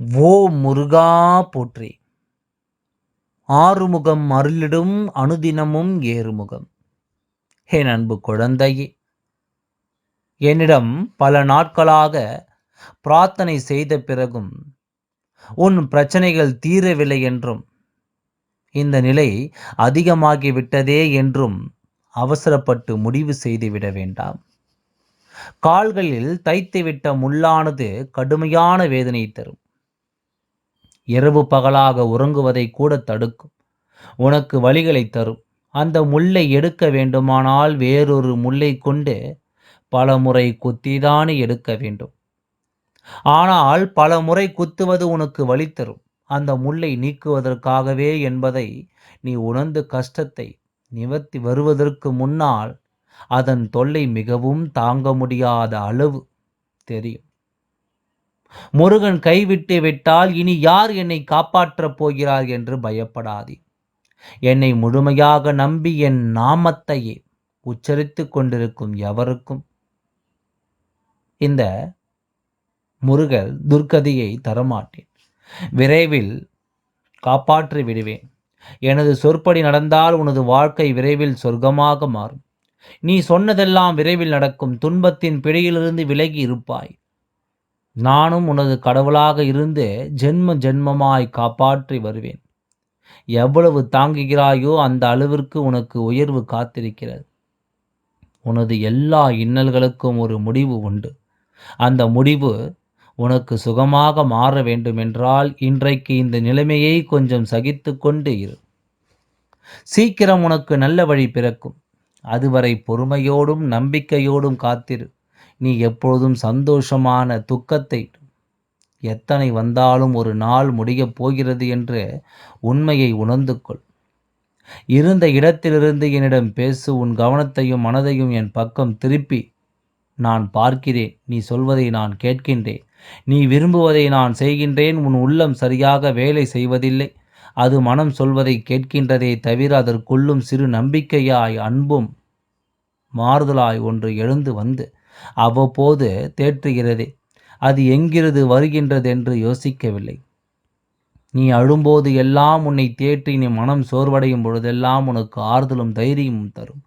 ஓ முருகா போற்றி. ஆறுமுகம் அருளிடும் அனுதினமும் ஏறுமுகம். என் அன்பு குழந்தையே என்னிடம் பல நாட்களாக பிரார்த்தனை செய்த பிறகும் உன் பிரச்சனைகள் தீரவில்லை என்றும் இந்த நிலை அதிகமாகிவிட்டதே என்றும் அவசரப்பட்டு முடிவு செய்துவிட வேண்டாம். கால்களில் தைத்துவிட்ட முள்ளானது கடுமையான வேதனை தரும். இரவு பகலாக உறங்குவதை கூட தடுக்கும். உனக்கு வழிகளை தரும். அந்த முல்லை எடுக்க வேண்டுமானால் வேறொரு முல்லை கொண்டு பல முறை குத்திதானே எடுக்க வேண்டும். ஆனால் பல முறை குத்துவது உனக்கு வழி தரும். அந்த முல்லை நீக்குவதற்காகவே என்பதை நீ உணர்ந்து கஷ்டத்தை நிவர்த்தி வருவதற்கு முன்னால் அதன் தொல்லை மிகவும் தாங்க முடியாத அளவு தெரியும். முருகன் கைவிட்டு விட்டால் இனி யார் என்னை காப்பாற்றப் போகிறார் என்று பயப்படாதே. என்னை முழுமையாக நம்பி என் நாமத்தையே உச்சரித்து கொண்டிருக்கும் எவருக்கும்? இந்த முருகர் துர்கதியை தரமாட்டேன். விரைவில் காப்பாற்றி விடுவேன். எனது சொற்படி நடந்தால் உனது வாழ்க்கை விரைவில் சொர்க்கமாக மாறும். நீ சொன்னதெல்லாம் விரைவில் நடக்கும். துன்பத்தின் பிடியிலிருந்து விலகி இருப்பாய். நானும் உனது கடவுளாக இருந்து ஜென்ம ஜென்மமாய் காப்பாற்றி வருவேன். எவ்வளவு தாங்குகிறாயோ அந்த அளவிற்கு உனக்கு உயர்வு காத்திருக்கிறது. உனது எல்லா இன்னல்களுக்கும் ஒரு முடிவு உண்டு. அந்த முடிவு உனக்கு சுகமாக மாற வேண்டுமென்றால் இன்றைக்கு இந்த நிலைமையை கொஞ்சம் சகித்து கொண்டு இரு. சீக்கிரம் உனக்கு நல்ல வழி பிறக்கும். அதுவரை பொறுமையோடும் நம்பிக்கையோடும் காத்திரு. நீ எப்பொழுதும் சந்தோஷமான துக்கத்தை எத்தனை வந்தாலும் ஒரு நாள் முடியப் போகிறது என்று உண்மையை உணர்ந்து கொள் இருந்த இடத்திலிருந்து என்னிடம் பேசு உன் கவனத்தையும் மனதையும் என் பக்கம் திருப்பி. நான் பார்க்கிறேன் நீ சொல்வதை நான் கேட்கின்றேன். நீ விரும்புவதை நான் செய்கின்றேன் உன் உள்ளம் சரியாக வேலை செய்வதில்லை. அது மனம் சொல்வதை கேட்கின்றதே தவிர அதற்குள்ளும் சிறு நம்பிக்கையாய் அன்பும் மாறுதலாய் ஒன்று எழுந்து வந்து அவ்வப்போது தேற்றுகிறதே. அது எங்கிருந்து வருகின்றது என்று யோசிக்கவில்லை. நீ அழும்போது எல்லாம் உன்னை தேற்றி நீ மனம் சோர்வடையும் பொழுதெல்லாம் உனக்கு ஆறுதலும் தைரியமும் தரும்.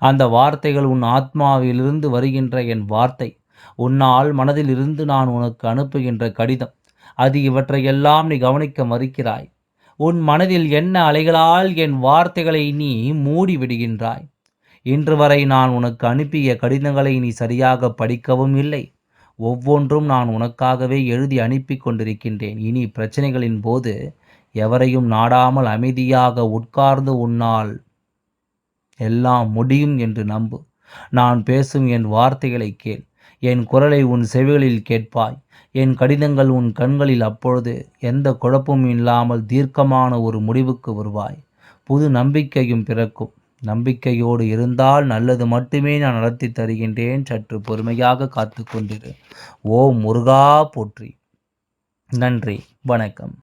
அந்த வார்த்தைகள் உன் ஆத்மாவிலிருந்து வருகின்ற என் வார்த்தை. உன்னால் மனதிலிருந்து நான் உனக்கு அனுப்புகின்ற கடிதம். அது இவற்றையெல்லாம் நீ கவனிக்க மறுக்கிறாய். உன் மனதில் என்ன அலைகளால் என் வார்த்தைகளை நீ மூடி விடுகின்றாய் இன்று வரை நான் உனக்கு அனுப்பிய கடிதங்களை நீ சரியாக படிக்கவும் இல்லை. ஒவ்வொன்றும் நான் உனக்காகவே எழுதி அனுப்பி கொண்டிருக்கின்றேன். இனி பிரச்சனைகளின் போது எவரையும் நாடாமல் அமைதியாக உட்கார்ந்து உன்னால் எல்லாம் முடியும் என்று நம்பு. நான் பேசும் என் வார்த்தைகளை கேள். என் குரலை உன் செவிகளில் கேட்பாய். என் கடிதங்கள் உன் கண்களில் அப்பொழுது எந்த குழப்பமும் இல்லாமல் தீர்க்கமான ஒரு முடிவுக்கு வருவாய். புது நம்பிக்கையும் பிறக்கும். நம்பிக்கையோடு இருந்தால் நல்லது மட்டுமே நான் நடத்தி தருகின்றேன். சற்று பொறுமையாக காத்து கொண்டிரு. ஓ முருகா போற்றி. நன்றி. வணக்கம்.